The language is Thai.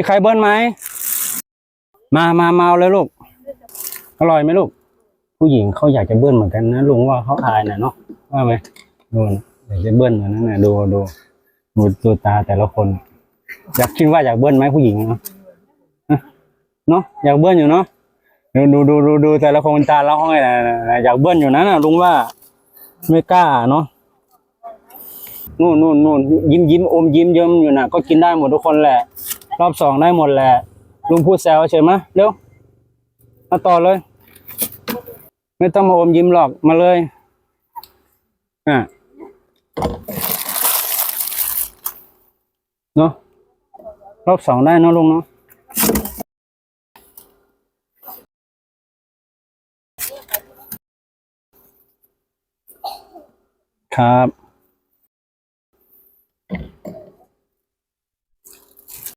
มีใครเบิ้ลไหม มามาเอาเลยลูก อร่อยไหมลูก ผู้หญิงเขาอยากจะเบิ้ลเหมือนกันนะลุงว่าเขาอายนะเนาะว่าไหมดูนะอยากจะเบิ้ลเหมือนนั้นนะดูดูดูตัวตาแต่ละคน อยากคิดว่าอยากเบิ้ลไหมผู้หญิงเนาะเนาะอยากเบิ้ลอยู่เนาะดูดูดูดูดูแต่ละคนตาละห้อยนะนะอยากเบิ้ลอยู่นะนะลุงว่า ไม่กล้าเนาะนู่นนู่นนู่นยิ้มยิ้มอมยิ้มเยิ้มอยู่นะก็กินได้หมดทุกคนแหละ รอบสองได้หมดแหละลุงพูดแซวเฉยมะเร็วมาต่อเลย ไม่ต้องมาอมยิ้มหรอกมาเลยอะเนาะรอบสองได้เนอะลุงเนาะครับ